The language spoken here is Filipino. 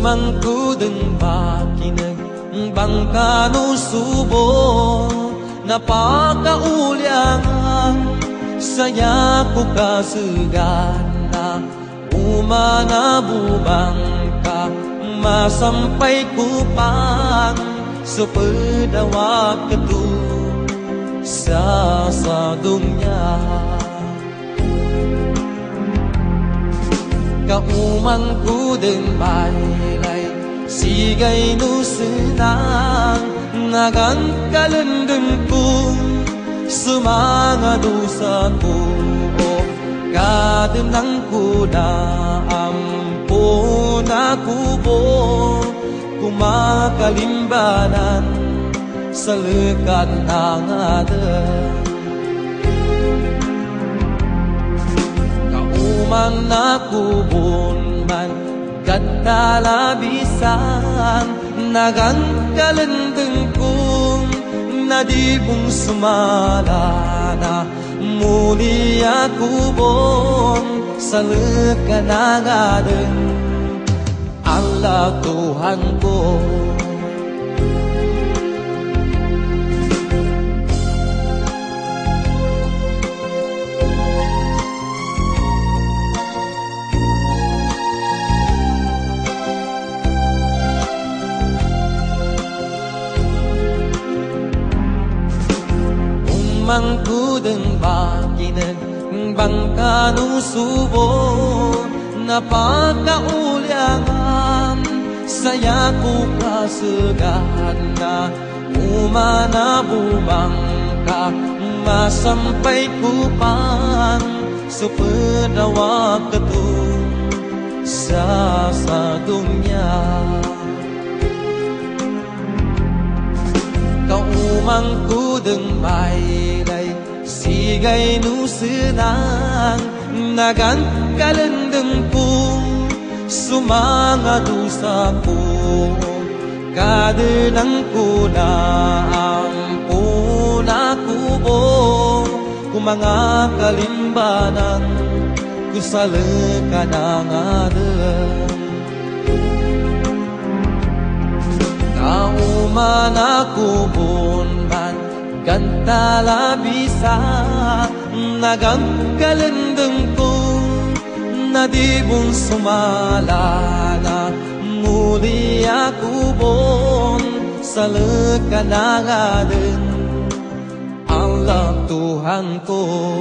Umangku dan makinag Bangka no subo Napakauliangan Saya ko kasagana Umana bubangka Masampay ko pang Sa Sa Kaumang ko din baylay Sigay no senang Nagang kalendeng ko Semanga dosa ko Kadem nang ko na Ampun aku bo Kumakalimbanan Sa lekat ng adan man aku bun man Gatala bisan Nagang kalendeng kung Nadibong sumalana Muli aku bon Sa lekanagaden Allah Tuhan ko mangkudeng bakinan bangka nusubo napakauliangan saya ku kasegana umana bumangka masampai kupan sepedawa ketung sa dunia kau umangku deng bailay sigay nu senang nagang kalendeng ko sumanga dusa ko kadenang ko na ampun aku bo kumanga kalimbanan kusale kanang Kantala bisa Nagam kalendeng kong Nadibong sumalana Muli akubon Salakalanganin Allah Tuhan ko